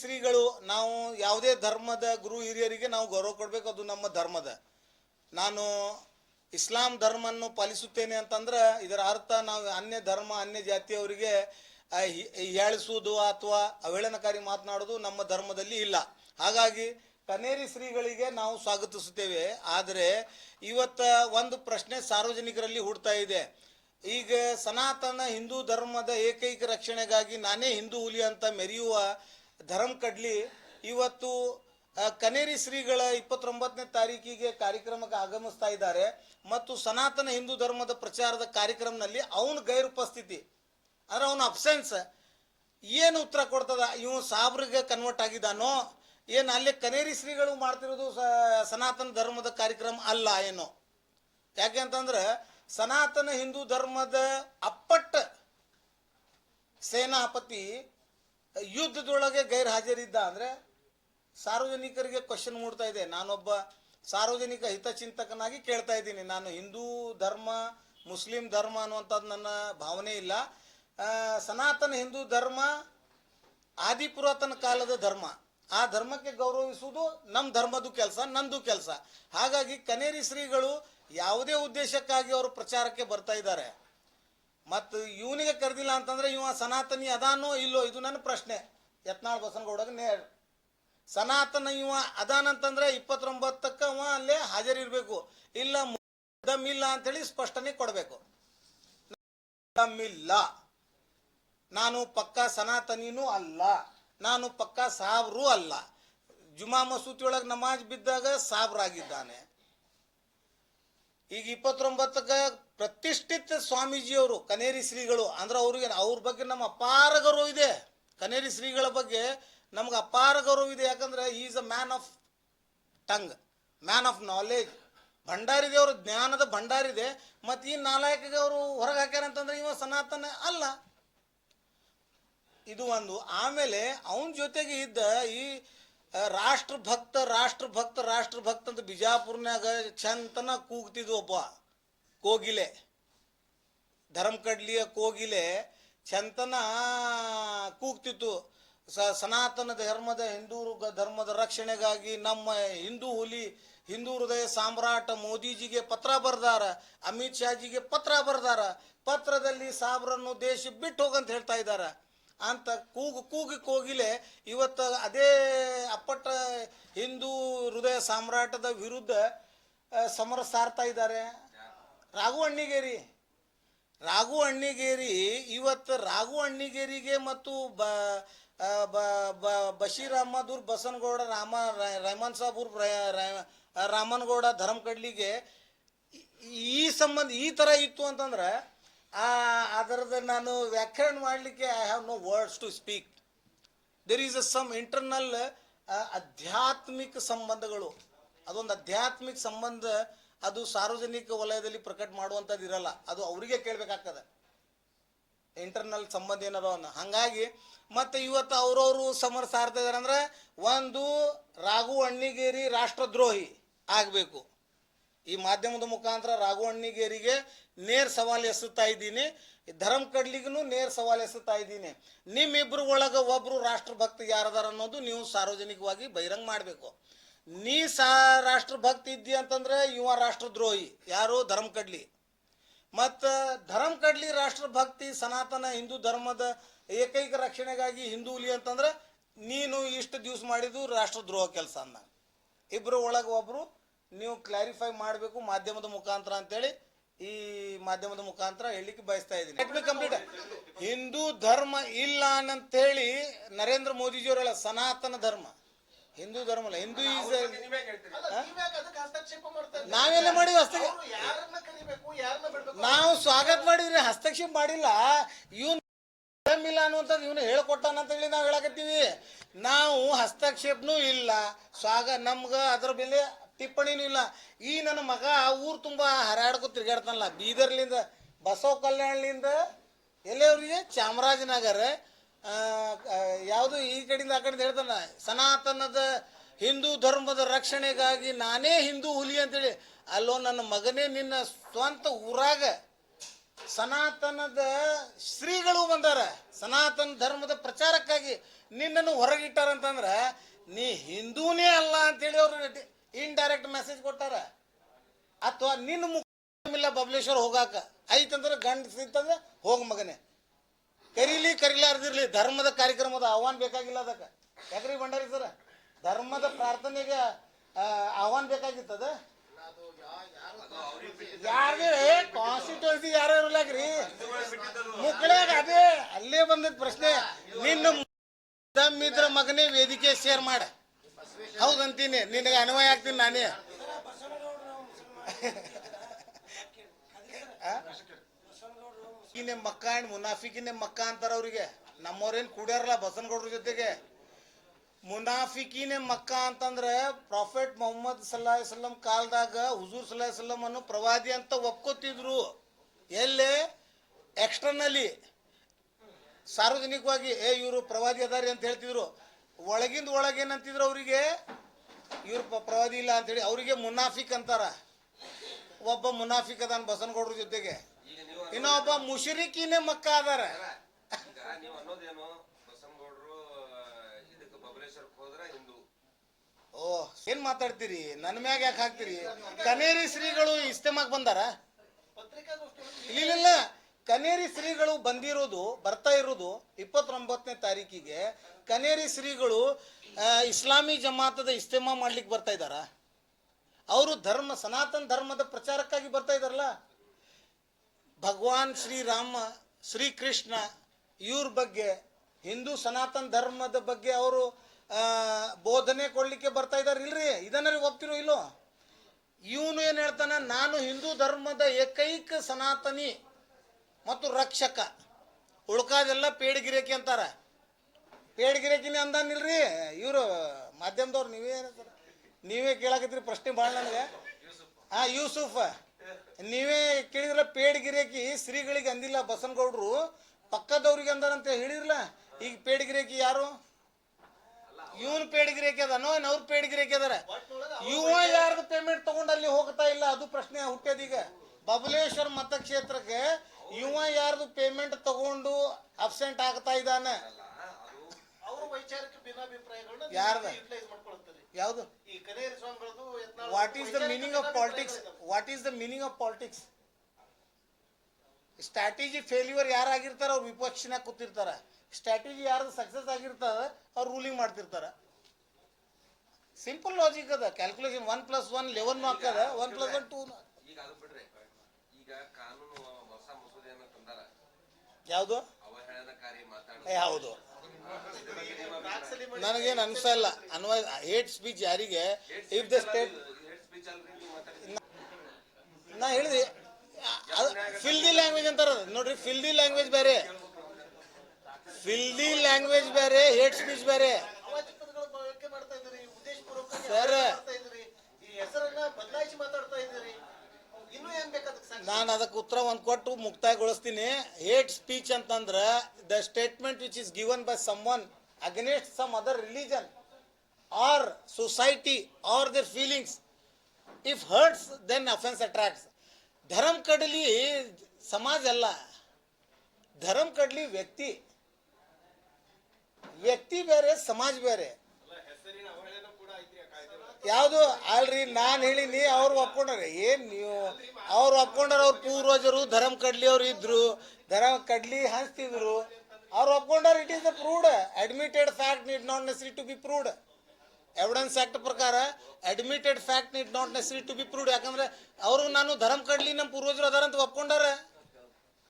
ಶ್ರೀಗಳು, ನಾವು ಯಾವುದೇ ಧರ್ಮದ ಗುರು ಹಿರಿಯರಿಗೆ ನಾವು ಗೌರವ ಕೊಡಬೇಕು, ಅದು ನಮ್ಮ ಧರ್ಮದ. ನಾನು ಇಸ್ಲಾಂ ಧರ್ಮವನ್ನು ಪಾಲಿಸುತ್ತೇನೆ ಅಂತಂದ್ರೆ, ಇದರ ಅರ್ಥ ನಾವು ಅನ್ಯ ಧರ್ಮ, ಅನ್ಯ ಜಾತಿಯವರಿಗೆ ಹೇಳಿಸುವುದು ಅಥವಾ ಅವಹೇಳನಕಾರಿ ಮಾತನಾಡೋದು ನಮ್ಮ ಧರ್ಮದಲ್ಲಿ ಇಲ್ಲ. ಹಾಗಾಗಿ ಕನೇರಿ ಶ್ರೀಗಳಿಗೆ ನಾವು ಸ್ವಾಗತಿಸುತ್ತೇವೆ. ಆದರೆ ಇವತ್ತ ಒಂದು ಪ್ರಶ್ನೆ ಸಾರ್ವಜನಿಕರಲ್ಲಿ ಹುಡ್ತಾ ಇದೆ. ಈಗ ಸನಾತನ ಹಿಂದೂ ಧರ್ಮದ ಏಕೈಕ ರಕ್ಷಣೆಗಾಗಿ ನಾನೇ ಹಿಂದೂ ಹುಲಿ ಅಂತ ಮೆರೆಯುವ ಧರ್ಮ ಕಡ್ಲಿ ಇವತ್ತು ಕನೇರಿ ಶ್ರೀಗಳ ಇಪ್ಪತ್ತೊಂಬತ್ತನೇ ತಾರೀಕಿಗೆ ಕಾರ್ಯಕ್ರಮಕ್ಕೆ ಆಗಮಿಸ್ತಾ ಇದ್ದಾರೆ. ಮತ್ತು ಸನಾತನ ಹಿಂದೂ ಧರ್ಮದ ಪ್ರಚಾರದ ಕಾರ್ಯಕ್ರಮದಲ್ಲಿ ಅವನ ಗೈರುಪಸ್ಥಿತಿ, ಅಂದ್ರೆ ಅವನ ಅಬ್ಸೆನ್ಸ್ ಏನು ಉತ್ತರ ಕೊಡ್ತದ? ಇವನು ಸಾಬ್ರಿಗೆ ಕನ್ವರ್ಟ್ ಆಗಿದ್ದಾನೋ? ಏನು ಅಲ್ಲಿ ಕನೇರಿ ಶ್ರೀಗಳು ಮಾಡ್ತಿರೋದು ಸನಾತನ ಧರ್ಮದ ಕಾರ್ಯಕ್ರಮ ಅಲ್ಲ ಏನೋ? ಯಾಕೆ ಅಂತಂದ್ರೆ ಸನಾತನ ಹಿಂದೂ ಧರ್ಮದ ಅಪ್ಪಟ್ಟ ಸೇನಾಪತಿ ಯುದ್ಧದೊಳಗೆ ಗೈರ್ ಹಾಜರಿದ್ದ ಅಂದರೆ ಸಾರ್ವಜನಿಕರಿಗೆ ಕ್ವಶನ್ ಮೂಡ್ತಾ ಇದೆ. ನಾನೊಬ್ಬ ಸಾರ್ವಜನಿಕ ಹಿತಚಿಂತಕನಾಗಿ ಕೇಳ್ತಾ ಇದ್ದೀನಿ. ನಾನು ಹಿಂದೂ ಧರ್ಮ, ಮುಸ್ಲಿಂ ಧರ್ಮ ಅನ್ನುವಂಥದ್ದು ನನ್ನ ಭಾವನೆ ಇಲ್ಲ. ಸನಾತನ ಹಿಂದೂ ಧರ್ಮ ಆದಿ ಪುರಾತನ ಕಾಲದ ಧರ್ಮ. ಆ ಧರ್ಮಕ್ಕೆ ಗೌರವಿಸುವುದು ನಮ್ಮ ಧರ್ಮದ ಕೆಲಸ, ನಂದು ಕೆಲಸ. ಹಾಗಾಗಿ ಕನೇರಿ ಶ್ರೀಗಳು ಯಾವುದೇ ಉದ್ದೇಶಕ್ಕಾಗಿ ಅವರು ಪ್ರಚಾರಕ್ಕೆ ಬರ್ತಾ ಇದ್ದಾರೆ. ಮತ್ತು ಇವನಿಗೆ ಕರೆದಿಲ್ಲ ಅಂತಂದ್ರೆ ಇವ ಸನಾತನಿ ಅದಾನೋ ಇಲ್ಲೋ, ಇದು ನನ್ನ ಪ್ರಶ್ನೆ. ಯತ್ನಾಳ್ ಬಸನಗೌಡಗೆ ನೇರ್. ಸನಾತನ ಇವ ಅದಾನಂತಂದ್ರೆ ಇಪ್ಪತ್ತೊಂಬತ್ತಕ್ಕೆ ಅವ ಅಲ್ಲೇ ಹಾಜರಿರ್ಬೇಕು. ಇಲ್ಲ ದಮ್ ಇಲ್ಲ ಅಂತೇಳಿ ಸ್ಪಷ್ಟನೆ ಕೊಡಬೇಕು. ದಮ್ಮಿಲ್ಲ. ನಾನು ಪಕ್ಕ ಸನಾತನಿನೂ ಅಲ್ಲ. ನಾನು ಪಕ್ಕ ಸಾಬ್ರು ಅಲ್ಲ. ಜುಮಾ ಮಸೂತಿ ಒಳಗೆ ನಮಾಜ್ ಬಿದ್ದಾಗ ಸಾಬ್ರಾಗಿದ್ದಾನೆ. ಈಗ ಇಪ್ಪತ್ತೊಂಬತ್ತಕ್ಕೆ ಪ್ರತಿಷ್ಠಿತ ಸ್ವಾಮೀಜಿಯವರು, ಕನೇರಿ ಶ್ರೀಗಳು, ಅಂದ್ರೆ ಅವ್ರಿಗೆ ಅವ್ರ ಬಗ್ಗೆ ನಮ್ಮ ಅಪಾರ ಗೌರವ ಇದೆ. ಕನೇರಿ ಶ್ರೀಗಳ ಬಗ್ಗೆ ನಮ್ಗೆ ಅಪಾರ ಗೌರವ ಇದೆ. ಯಾಕಂದ್ರೆ is a man of tongue man of knowledge ಭಂಡಾರಿದೆ ಅವ್ರ, ಜ್ಞಾನದ ಭಂಡಾರಿದೆ. ಮತ್ತು ಈ ನಾಲಾಯಕಿಗೆ ಅವರು ಹೊರಗೆ ಹಾಕ್ಯಾರ ಅಂತಂದ್ರೆ ಇವ ಸನಾತನ ಅಲ್ಲ. ಇದು ಒಂದು. ಆಮೇಲೆ ಅವನ ಜೊತೆಗೆ ಇದ್ದ ಈ ರಾಷ್ಟ್ರ ಭಕ್ತ ರಾಷ್ಟ್ರ ಭಕ್ತ ರಾಷ್ಟ್ರ ಭಕ್ತ ಅಂತ ಬಿಜಾಪುರ್ನಾಗ ಚಂತನ ಕೂಗ್ತಿದ್ವು ಒಬ್ಬ. ಕೋಗಿಲೆ. ಧರ್ಮಕಡ್ಲಿಯ ಕೋಗಿಲೆ ಚಂತನ ಕೂಗ್ತಿತ್ತು. ಸ ಸನಾತನ ಧರ್ಮದ ಹಿಂದೂ ಧರ್ಮದ ರಕ್ಷಣೆಗಾಗಿ ನಮ್ಮ ಹಿಂದೂ ಹುಲಿ, ಹಿಂದೂ ಹೃದಯ ಸಾಮ್ರಾಟ ಮೋದಿಜಿಗೆ ಪತ್ರ ಬರ್ದಾರ, ಅಮಿತ್ ಶಾಜಿಗೆ ಪತ್ರ ಬರ್ದಾರ, ಪತ್ರದಲ್ಲಿ ಸಾಬ್ರನ್ನು ದೇಶ ಬಿಟ್ಟು ಹೋಗಂತ ಹೇಳ್ತಾ ಇದ್ದಾರ ಅಂತ ಕೂಗು, ಕೂಗಿ ಕೋಗಿಲೆ ಇವತ್ತು ಅದೇ ಅಪ್ಪಟ ಹಿಂದೂ ಹೃದಯ ಸಾಮ್ರಾಟದ ವಿರುದ್ಧ ಸಮರ ಸಾರ್ತಾ ಇದ್ದಾರೆ ರಾಘು ಅಣ್ಣಿಗೇರಿ. ರಾಘು ಅಣ್ಣಿಗೇರಿ, ಇವತ್ತು ರಾಘು ಅಣ್ಣಿಗೇರಿಗೆ ಮತ್ತು ಬ ಬಶೀರ್ ಅಹಮದ್ ಉರ್ ಬಸನಗೌಡ ರಾಮ ರಹಮಾನ್ ಸಾಬ್ ಉರ್ ರ- ರ- ರಾಮನಗೌಡ ಧರ್ಮಕಡ್ಲಿಗೆ ಈ- ಸಂಬಂಧ, ಈ ಥರ ಇತ್ತು ಅಂತಂದ್ರೆ ಅದರದ ನಾನು ವ್ಯಾಖ್ಯಾನ ಮಾಡಲಿಕ್ಕೆ I have no words to speak there is a some internal ಆಧ್ಯಾತ್ಮಿಕ ಸಂಬಂಧಗಳು. ಅದೊಂದು ಆಧ್ಯಾತ್ಮಿಕ ಸಂಬಂಧ ಅದು ಸಾರ್ವಜನಿಕ ವಲಯದಲ್ಲಿ ಪ್ರಕಟ ಮಾಡುವಂಥದ್ದು ಇರಲ್ಲ. ಅದು ಅವರಿಗೆ ಕೇಳಬೇಕಾಗ್ತದೆ. ಇಂಟರ್ನಲ್ ಸಂಬಂಧ ಏನದವನ್ನ ಹಾಗಾಗಿ ಮತ್ತೆ ಇವತ್ತು ಅವರವರು ಸಮರ ಸಾರ್ತಾ ಇದಾರೆ ಅಂದ್ರೆ ಒಂದು ರಾಘು ಅಣ್ಣಿಗೇರಿ ರಾಷ್ಟ್ರದ್ರೋಹಿ ಆಗಬೇಕು. ಈ ಮಾಧ್ಯಮದ ಮುಖಾಂತರ ರಾಘು ಅಣ್ಣಿಗೇರಿಗೆ ನೇರ್ ಸವಾಲು ಎಸುತ್ತಾ ಇದ್ದೀನಿ. ಧರ್ಮ ಕಡ್ಲಿಗೂ ನೇರ್ ಸವಾಲು ಎಸುತ್ತಾ ಇದ್ದೀನಿ. ನಿಮ್ಮಿಬ್ರು ಒಳಗೆ ಒಬ್ರು ರಾಷ್ಟ್ರಭಕ್ತ ಯಾರದಾರ ಅನ್ನೋದು ನೀವು ಸಾರ್ವಜನಿಕವಾಗಿ ಬಹಿರಂಗ ಮಾಡಬೇಕು. ನೀ ಸಾ ರಾಷ್ಟ್ರಭಕ್ತ ಇದ್ದಿ ಅಂತಂದ್ರೆ ಇವ ರಾಷ್ಟ್ರದ್ರೋಹಿ, ಯಾರು? ಧರ್ಮ ಕಡ್ಲಿ ಮತ್ತು ಧರ್ಮ ಕಡ್ಲಿ ರಾಷ್ಟ್ರ ಭಕ್ತಿ ಸನಾತನ ಹಿಂದೂ ಧರ್ಮದ ಏಕೈಕ ರಕ್ಷಣೆಗಾಗಿ ಹಿಂದೂ ಹುಲಿ ಅಂತಂದ್ರೆ ನೀನು ಇಷ್ಟು ದಿವಸ ಮಾಡಿದ್ದು ರಾಷ್ಟ್ರದ್ರೋಹ ಕೆಲಸ ಅಂದ ಇಬ್ರು ಒಳಗೆ ಒಬ್ಬರು ನೀವು ಕ್ಲಾರಿಫೈ ಮಾಡಬೇಕು ಮಾಧ್ಯಮದ ಮುಖಾಂತರ ಅಂತೇಳಿ ಈ ಮಾಧ್ಯಮದ ಮುಖಾಂತರ ಹೇಳಲಿಕ್ಕೆ ಬಯಸ್ತಾ ಇದ್ದೀನಿ. ಕಂಪ್ಲೀಟ್ ಹಿಂದೂ ಧರ್ಮ ಇಲ್ಲ ಅಂತೇಳಿ ನರೇಂದ್ರ ಮೋದಿಜಿಯವರೆಲ್ಲ ಸನಾತನ ಧರ್ಮ. ಹಿಂದೂ ಧರ್ಮ ಅಲ್ಲ ಹಿಂದೂ ನಾವೆಲ್ಲ ಮಾಡಿವಿ ಬಿಡ್ಬೇಕು? ನಾವು ಸ್ವಾಗತ ಮಾಡಿದ್ರೆ ಹಸ್ತಕ್ಷೇಪ ಮಾಡಿಲ್ಲ. ಇವನ್ ಇಲ್ಲ ಅನ್ನುವಂಥದ್ದು ಇವನು ಹೇಳ್ಕೊಟ್ಟಾನ ಅಂತ ಹೇಳಿ ನಾವು ಹೇಳಕತ್ತೀವಿ. ನಾವು ಹಸ್ತಕ್ಷೇಪನೂ ಇಲ್ಲ. ಸ್ವಾಗ ನಮ್ಗೆ ಅದ್ರ ಮೇಲೆ ಟಿಪ್ಪಣಿನೂ ಇಲ್ಲ. ಈ ನನ್ನ ಮಗ ಊರು ತುಂಬ ಹರಾಡ್ಕೊ ತಿರ್ಗಾಡ್ತಾನಲ್ಲ. ಬೀದರ್ಲಿಂದ ಬಸವ ಕಲ್ಯಾಣಲಿಂದ ಎಲ್ಲವ್ರಿಗೆ ಚಾಮರಾಜನಗರ. ಆ, ಆ, ಯಾವುದು ಈ ಕಡೆಯಿಂದ ಆ ಕಡೆಯಿಂದ ಹೇಳ್ತಾನ ಸನಾತನದ ಹಿಂದೂ ಧರ್ಮದ ರಕ್ಷಣೆಗಾಗಿ ನಾನೇ ಹಿಂದೂ ಹುಲಿ ಅಂತೇಳಿ, ಅಲ್ಲೋ ನನ್ನ ಮಗನೇ ನಿನ್ನ ಸ್ವಂತ ಊರಾಗ ಸನಾತನದ ಶ್ರೀಗಳು ಬಂದಾರ. ಸನಾತನ ಧರ್ಮದ ಪ್ರಚಾರಕ್ಕಾಗಿ ನಿನ್ನನ್ನು ಹೊರಗಿಟ್ಟಾರಂತಂದ್ರೆ, ನೀ ಹಿಂದೂನೇ ಅಲ್ಲ ಅಂತೇಳಿ ಅವ್ರು ಇನ್ಡೈರೆಕ್ಟ್ ಮೆಸೇಜ್ ಕೊಟ್ಟಾರ. ಅಥವಾ ನಿನ್ನ ಮುಖಿಲ್ಲ ಬಬಲೇಶ್ವರ ಹೋಗಾಕ. ಐತಂದ್ರೆ ಗಂಡ ಇತ್ತಂದ್ರೆ ಹೋಗ ಮಗನೇ. ಕರೀಲಿ ಕರೀಲಾರ್ದಿರ್ಲಿ ಧರ್ಮದ ಕಾರ್ಯಕ್ರಮದ ಆಹ್ವಾನ ಬೇಕಾಗಿಲ್ಲ ಅದಕ್ಕೆ. ಯಾಕ್ರಿ ಭಂಡಾರಿ ಸರ್? ಧರ್ಮದ ಪ್ರಾರ್ಥನೆಗೆ ಆಹ್ವಾನ ಬೇಕಾಗಿತ್ತದ? ಯಾರಿಗೆ ಕಾನ್ಸ್ಟಿಟ್ಯೂನ್ಸಿ ಯಾರು ಇರಲಾಗ್ರಿ. ಮುಕ್ಕಳ್ಯಾಗ ಅದೇ, ಅಲ್ಲೇ ಬಂದದ ಪ್ರಶ್ನೆ. ನಿನ್ನ ಇದ್ರ ಮಗನೇ ವೇದಿಕೆ ಶೇರ್ ಮಾಡ. ಹೌದಂತೀನಿ. ನಿನಗೆ ಅನ್ವಯ ಆಗ್ತೀನಿ ನಾನೇ. ಮಕ್ಕ ಮುನಾಫಿಕಿನೆ ಮಕ್ಕ ಅಂತಾರ ಅವ್ರಿಗೆ. ನಮ್ಮವ್ರೇನ್ ಕುಡಿಯಾರಲ್ಲ ಬಸನಗೌಡ್ರ ಜೊತೆಗೆ. ಮುನಾಫಿಕಿನೆ ಮಕ್ಕ ಅಂತಂದ್ರೆ ಪ್ರಾಫೆಟ್ ಮೊಹಮ್ಮದ್ ಸಲ್ಲಾ ಸಲ್ಲಂ ಕಾಲದಾಗ ಹುಜೂರ್ ಸಲ್ಲಾ ಸಲ್ಲಂ ಅನ್ನು ಪ್ರವಾದಿ ಅಂತ ಒಪ್ಕೋತಿದ್ರು. ಎಲ್ಲಿ? ಎಕ್ಸ್ಟರ್ನಲಿ ಸಾರ್ವಜನಿಕವಾಗಿ, ಏ, ಇವರು ಪ್ರವಾದಿ ಅದಾರಿ ಅಂತ ಹೇಳ್ತಿದ್ರು. ಒಳಗಿಂದ ಒಳಗೇನಂತಿದ್ರು ಅವರಿಗೆ? ಇವ್ರು ಪ್ರವಾದಿ ಇಲ್ಲ ಅಂತೇಳಿ ಅವರಿಗೆ ಮುನಾಫಿಕ್ ಅಂತಾರ. ಒಬ್ಬ ಮುನಾಫಿಕ್ ಅದಾನ ಬಸನಗೌಡ್ರ ಜೊತೆಗೆ. ಇನ್ನೊಬ್ಬ ಮುಷರಿಕಿನೇ ಮಕ್ಕ ಅದಾರ ಈಗ ನೀವು ಅನ್ನೋದೇನು ಬಸವನಗೌಡರು ಇದಕ್ಕೆ ಬಬಲೇಶ್ವರಕ್ಕೆ ಹೋದ್ರೆ ಹಿಂದೂ ಓ ಏನ್ ಮಾತಾಡ್ತೀರಿ? ನನ್ನ ಮ್ಯಾಗ ಯಾಕೆ ಹಾಕ್ತೀರಿ? ಕನೇರಿ ಶ್ರೀಗಳು ಇಸ್ತೆಮಾಕ್ ಬಂದಾರ? ಇಲ್ಲ ಕನೇರಿ ಶ್ರೀಗಳು ಬಂದಿರೋದು, ಬರ್ತಾ ಇರೋದು ಇಪ್ಪತ್ತೊಂಬತ್ತನೇ ತಾರೀಕಿಗೆ. ಕನೇರಿ ಶ್ರೀಗಳು ಇಸ್ಲಾಮಿ ಜಮಾತದ ಇಸ್ತೆಮಾ ಮಾಡ್ಲಿಕ್ಕೆ ಬರ್ತಾ ಇದ್ದಾರ? ಅವರು ಧರ್ಮ, ಸನಾತನ ಧರ್ಮದ ಪ್ರಚಾರಕ್ಕಾಗಿ ಬರ್ತಾ ಇದಾರಲ್ಲ ಭಗವಾನ್ ಶ್ರೀರಾಮ ಶ್ರೀಕೃಷ್ಣ ಇವ್ರ ಬಗ್ಗೆ, ಹಿಂದೂ ಸನಾತನ ಧರ್ಮದ ಬಗ್ಗೆ ಅವರು ಬೋಧನೆ ಕೊಡ್ಲಿಕ್ಕೆ ಬರ್ತಾ ಇದಾರೆ ಇಲ್ರಿ? ಇದನ್ನ ಒಪ್ತಿರೋ ಇಲ್ಲೋ? ಇವನು ಏನು ಹೇಳ್ತಾನೆ? ನಾನು ಹಿಂದೂ ಧರ್ಮದ ಏಕೈಕ ಸನಾತನಿ ಮತ್ತು ರಕ್ಷಕ. ಉಳ್ಕಾದೆಲ್ಲ ಪೇಡ್ಗಿರೇಕಿ ಅಂತಾರ. ಪೇಡ್ಗಿರೇಕಿನೇ ಅಂದಾನಿಲ್ರಿ ಇವರು ಮಾಧ್ಯಮದವ್ರು ನೀವೇ ಏನಂತಾರೆ ನೀವೇ ಕೇಳಾಕತ್ರಿ ಪ್ರಶ್ನೆ ಭಾಳ ನನಗೆ. ಹಾ ಯೂಸುಫ್, ನೀವೇ ಕೇಳಿದ್ರ ಪೇಡ್ಗಿರೇಕಿ ಶ್ರೀಗಳಿಗೆ ಅಂದಿಲ್ಲ ಬಸನಗೌಡರು. ಪಕ್ಕದವ್ರಿಗೆ ಅಂದಾರಂತ ಹೇಳಿರಲ್ಲ ಈಗ ಪೇಡ್ಗಿರೇಕಿ ಯಾರು? ಇವನು ಪೇಡಿಗೆ ಅದಾನೋ ಏನ್ ಅವ್ರ ಪೇಡಿಗಿರಿ ಹಾಕ್ಯದಾರ. ಇವ ಯಾರ್ದು ಪೇಮೆಂಟ್ ತಗೊಂಡ ಅಲ್ಲಿ ಹೋಗ್ತಾ ಇಲ್ಲ, ಅದು ಪ್ರಶ್ನೆ ಹುಟ್ಟ್ಯದೀಗ ಬಬಲೇಶ್ವರ ಮತಕ್ಷೇತ್ರಕ್ಕೆ ಇವ ಯಾರ್ದು ಪೇಮೆಂಟ್ ತಗೊಂಡು ಅಬ್ಸೆಂಟ್ ಆಗ್ತಾ ಇದ್ದಾನೆ? ಯಾರ್ದ? ಯಾವುದು? What is the meaning of politics what is the meaning of politics strategy failure ಯಾರಾಗಿರ್ತಾರ ಅವ್ರು ವಿಪಕ್ಷನಾಗ ಕೂತಿರ್ತಾರ. ಸ್ಟ್ರಾಟಜಿ ಯಾರ್ದು ಸಕ್ಸಸ್ ಆಗಿರ್ತದ ಅವ್ರು ರೂಲಿಂಗ್ ಮಾಡ್ತಿರ್ತಾರ. ಸಿಂಪಲ್ ಲಾಜಿಕ್ ಅದ calculation one plus one eleven ಹಾಕದ ಒನ್ ಪ್ಲಸ್ ಒನ್ ಟೂ ಈಗ ಅದು ಬಿಡ್ರಿ ಈಗ ಕಾನೂನು ಹೊಸ ಮಸೂದೆಯನ್ನು ತಂದಾರ. ಯಾವುದು? ಅವಹೇಳನಕಾರಿ ಮಾತಾಡ ಏ, ಹೌದು. ನನಗೇನು ಅನ್ಸಲ್ಲ ಅನ್ವಯ ಹೇಟ್ ಸ್ಪೀಚ್ ಯಾರಿಗೆ? ಇಫ್ ದ ಸ್ಟೇಟ್ ನಾ ಹೇಳಿದೆ ಫಿಲ್ದಿ ಲ್ಯಾಂಗ್ವೇಜ್ ಅಂತಾರ. ನೋಡ್ರಿ ಫಿಲ್ದಿ ಲ್ಯಾಂಗ್ವೇಜ್ ಬೇರೆ. ಫಿಲ್ದಿ ಲ್ಯಾಂಗ್ವೇಜ್ ಬೇರೆ ಹೇಟ್ ಸ್ಪೀಚ್ ಬೇರೆ. ಸರ್. ನಾನು ಅದಕ್ಕೆ ಉತ್ತರ ಒಂದು ಕೊಟ್ಟು ಮುಕ್ತಾಯಗೊಳಿಸ್ತೀನಿ. ಹೇಟ್ ಸ್ಪೀಚ್ ಅಂತಂದ್ರೆ the statement which is given by someone against some other religion or society or their feelings if hurts then offence attracts ಧರ್ಮ ಕಡಲಿ ಸಮಾಜ ಅಲ್ಲ ಧರ್ಮ ಕಡ್ಲಿ ವ್ಯಕ್ತಿ ವ್ಯಕ್ತಿ ಬೇರೆ ಸಮಾಜ ಬೇರೆ. ಯಾವುದು? ಅಲ್ರಿ ನಾನು ಹೇಳಿನಿ ಅವ್ರು ಒಪ್ಕೊಂಡ್ರೆ. ಏನ್ ನೀವು? ಅವ್ರು ಒಪ್ಕೊಂಡ್ರೆ ಅವ್ರ ಪೂರ್ವಜರು ಧರ್ಮ ಕಡ್ಲಿ ಅವ್ರು ಇದ್ರು. ಧರ್ಮ ಕಡ್ಲಿ ಹಂಚ್ತಿದ್ರು. ಅವ್ರು ಒಪ್ಕೊಂಡ್ರೆ it is the proved admitted fact need not necessary to be proved evidence act ಪ್ರಕಾರ admitted fact need not necessary to be proved ಯಾಕಂದ್ರೆ ಅವ್ರಿಗೆ ನಾನು ಧರ್ಮ ಕಡ್ಲಿ ನಮ್ಮ ಪೂರ್ವಜರು ಅದಾರ ಅಂತ ಒಪ್ಕೊಂಡಾರ.